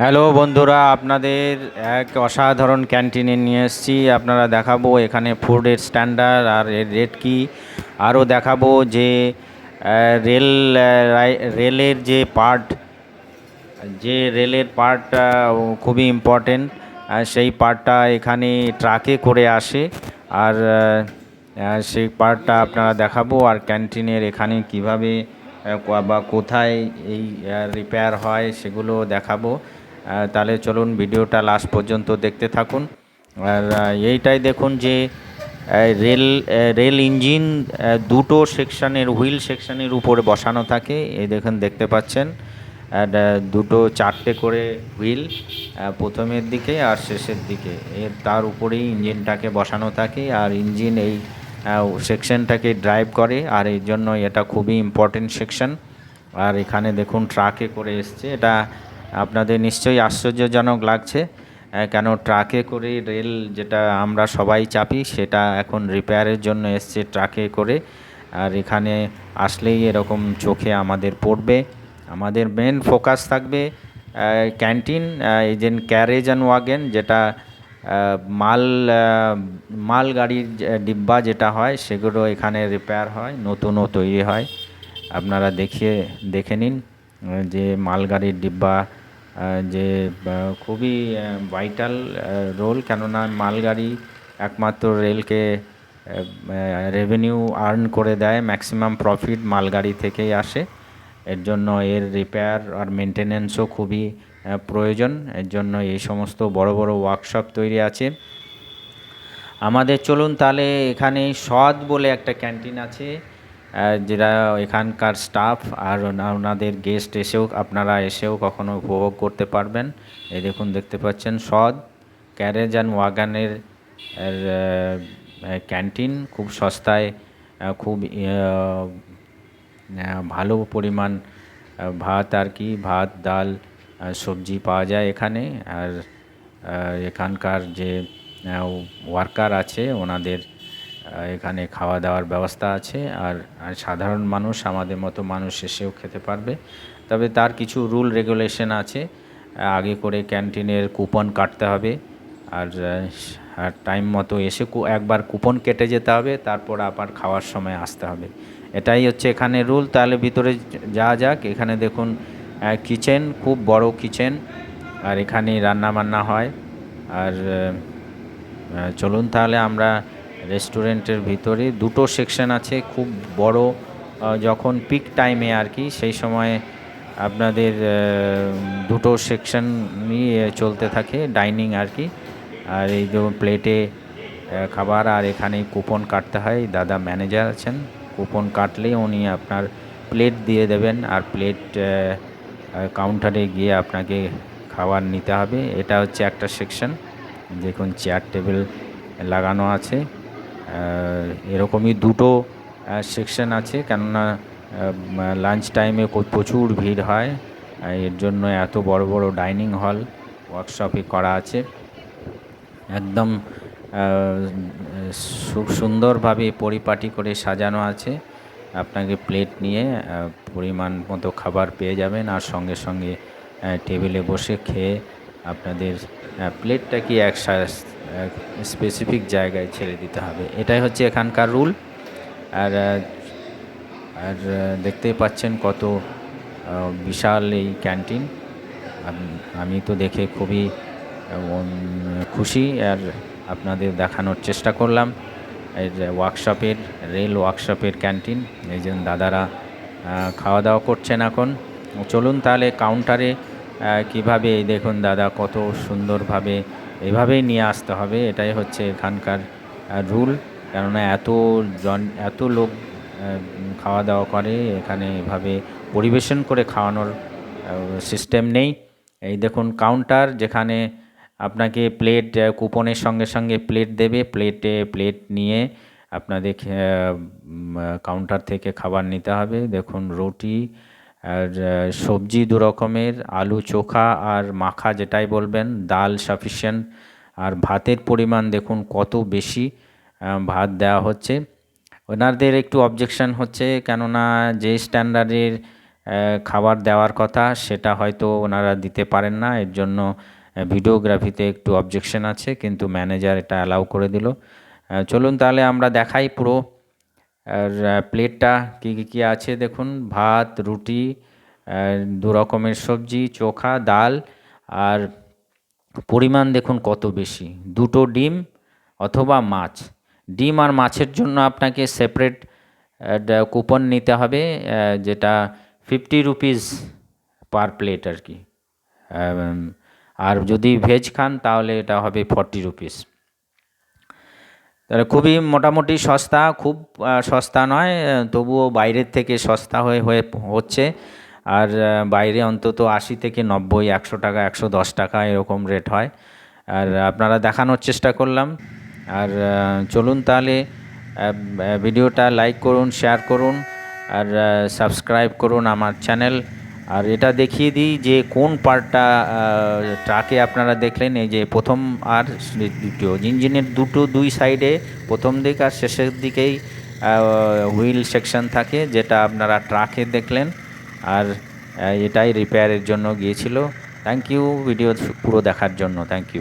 Hello বন্ধুরা, আপনাদের এক অসাধারণ ক্যান্টিনে নিয়ে এসেছি। আপনারা দেখাবো এখানে ফুডের স্ট্যান্ডার্ড আর এর রেট কী। আরও দেখাবো যে রেল রেলের যে পার্ট, যে রেলের পার্টটা খুবই ইম্পর্টেন্ট সেই পার্টটা এখানে ট্রাকে করে আসে। আর সেই পার্টটা আপনারা দেখাবো আর ক্যান্টিনের এখানে কীভাবে বা কোথায় এই রিপেয়ার হয় সেগুলো দেখাবো। তাহলে চলুন ভিডিওটা লাস্ট পর্যন্ত দেখতে থাকুন। আর এইটাই দেখুন যে রেল রেল ইঞ্জিন দুটো সেকশানের, হুইল সেকশানের উপরে বসানো থাকে। এই দেখুন, দেখতে পাচ্ছেন। আর দুটো চারটে করে হুইল প্রথমের দিকে আর শেষের দিকে। এর, তার উপরেই ইঞ্জিনটাকে বসানো থাকে। আর ইঞ্জিন এই সেকশনটাকে ড্রাইভ করে। আর এই জন্য এটা খুবই ইম্পর্টেন্ট সেকশন আর এখানে দেখুন ট্রাকে করে এসছে। এটা আপনাদের নিশ্চয়ই আশ্চর্যজনক লাগছে কেন ট্রাকে করে রেল যেটা আমরা সবাই চাপি, সেটা এখন রিপেয়ারের জন্য এসছে ট্রাকে করে। আর এখানে আসলেই এরকম চোখে আমাদের পড়বে। আমাদের মেন ফোকাস থাকবে ক্যান্টিন এই যে ক্যারেজ অ্যান্ড ওয়াগেন যেটা মাল মাল গাড়ির ডিব্বা যেটা হয়, সেগুলো এখানে রিপেয়ার হয়, নতুনও তৈরি হয়। আপনারা দেখিয়ে, দেখে নিন যে মালগাড়ির ডিব্বা যে খুবই ভাইটাল রোল কেননা মালগাড়ি একমাত্র রেলকে রেভিনিউ আর্ন করে দেয় ম্যাক্সিমাম প্রফিট মালগাড়ি থেকেই আসে। এর জন্য এর রিপেয়ার আর মেনটেনেন্সও খুবই প্রয়োজন। এর জন্য এই সমস্ত বড় বড় ওয়ার্কশপ তৈরি আছে। আমাদের চলুন তাহলে এখানে সদ বলে একটা ক্যান্টিন আছে। যেটা এখানকার স্টাফ আর ওনাদের গেস্ট এসেও, আপনারা এসেও কখনো উপভোগ করতে পারবেন। এই দেখুন, দেখতে পাচ্ছেন সদ। ক্যারেজ অ্যান্ড ওয়াগানের ক্যান্টিন খুব সস্তায় খুব ভালো পরিমাণ ভাত আর কি, ভাত, ডাল সবজি পাওয়া যায় এখানে। আর এখানকার যে ওয়ার্কার আছে, ওনাদের এখানে খাওয়া দাওয়ার ব্যবস্থা আছে আর সাধারণ মানুষ, আমাদের মতো মানুষ এসেও খেতে পারবে। তবে তার কিছু রুল রেগুলেশন আছে। আগে করে ক্যান্টিনের কুপন কাটতে হবে আর আর টাইম মতো এসে একবার কুপন কেটে যেতে হবে, তারপর আবার খাওয়ার সময় আসতে হবে। এটাই হচ্ছে এখানে রুল। তাহলে ভিতরে যা যাক, এখানে দেখুন কিচেন, খুব বড় কিচেন আর এখানে রান্না বান্না হয়। আর চলুন তাহলে আমরা রেস্টুরেন্টের ভিতরে দুটো সেকশন আছে, খুব বড় যখন পিক টাইমে আর কি, সেই সময় আপনাদের দুটো সেকশন নিয়ে চলতে থাকে ডাইনিং আর কি। আর এই যে প্লেটে খাবার, আর এখানে কুপন কাটতে হয়, দাদা ম্যানেজার আছেন কুপন কাটলেই উনি আপনার প্লেট দিয়ে দেবেন, আর প্লেট কাউন্টারে গিয়ে আপনাকে খাবার নিতে হবে। এটা হচ্ছে একটা সেকশন, দেখুন চেয়ার টেবিল লাগানো আছে। এরকমই দুটো সেকশন আছে। কেননা লাঞ্চ টাইমে প্রচুর ভিড় হয়। এর জন্য এত বড় বড় ডাইনিং হল ওয়ার্কশপে করা আছে। একদম সুন্দরভাবে পরিপাটি করে সাজানো আছে। আপনাকে প্লেট নিয়ে পরিমাণ মতো খাবার পেয়ে যাবেন। আর সঙ্গে সঙ্গে টেবিলে বসে খেয়ে আপনাদের প্লেটটা কি এক স্পেসিফিক জায়গায় ছেড়ে দিতে হবে। এটাই হচ্ছে এখানকার রুল আর আর দেখতেই পাচ্ছেন কত বিশাল এই ক্যান্টিন আম- তো দেখে খুবই খুশি। আর আপনাদের দেখানোর চেষ্টা করলাম। এর ওয়ার্কশপের রেল ওয়ার্কশপের ক্যান্টিন এই যে দাদারা খাওয়া দাওয়া করছেন এখন। চলুন তাহলে কাউন্টারে কীভাবে দেখুন দাদা কত সুন্দরভাবে এভাবেই নিয়ে আসতে হবে, এটাই হচ্ছে এখানকার রুল কেননা এত জন, এত লোক খাওয়া দাওয়া করে, এখানে এভাবে পরিবেশন করে খাওয়ানোর সিস্টেম নেই। এই দেখুন কাউন্টার যেখানে আপনাকে প্লেট কুপনের সঙ্গে সঙ্গে প্লেট দেবে প্লেটে প্লেট নিয়ে আপনাদের কাউন্টার থেকে খাবার নিতে হবে। দেখুন রুটি আর সবজি দু রকমের, আলু, চোখা আর মাখা যেটাই বলবেন, ডাল সাফিসিয়েন্ট আর ভাতের পরিমাণ দেখুন কত বেশি ভাত দেওয়া হচ্ছে। ওনাদের একটু অবজেকশান হচ্ছে, কেননা যে স্ট্যান্ডার্ডের খাবার দেওয়ার কথা, সেটা হয়তো ওনারা দিতে পারেন না, এর জন্য ভিডিওগ্রাফিতে একটু অবজেকশন আছে, কিন্তু ম্যানেজার এটা অ্যালাউ করে দিল। চলুন তাহলে আমরা দেখাই পুরো আর প্লেটটা কী কী কী আছে দেখুন? ভাত, রুটি দু রকমের সবজি, চোখা, ডাল আর পরিমাণ দেখুন কত বেশি। দুটো ডিম অথবা মাছ। ডিম আর মাছের জন্য আপনাকে সেপারেট কুপন নিতে হবে যেটা ফিফটি রুপিস পার প্লেট আর কি। আর যদি ভেজ খান তাহলে এটা হবে ফর্টি রুপিস তাহলে খুবই মোটামুটি সস্তা, খুব সস্তা নয় তবুও বাইরের থেকে সস্তা হয়ে হয়ে হচ্ছে। আর বাইরে অন্তত আশি থেকে নব্বই, একশো টাকা, একশো দশ টাকা এরকম রেট হয়। আর আপনারা দেখানোর চেষ্টা করলাম। আর চলুন তাহলে ভিডিওটা লাইক করুন শেয়ার করুন। আর সাবস্ক্রাইব করুন আমার চ্যানেল আর এটা দেখিয়ে দিই যে কোন পার্টটা ট্রাকে আপনারা দেখলেন, এই যে প্রথম আর দ্বিতীয়। ইঞ্জিনের দুটো দুই সাইডে প্রথম দিক আর শেষের দিকেই হুইল সেকশন থাকে যেটা আপনারা ট্রাকে দেখলেন। আর এটাই রিপেয়ারের জন্য গিয়েছিল। থ্যাংক ইউ, ভিডিও পুরো দেখার জন্য। Thank you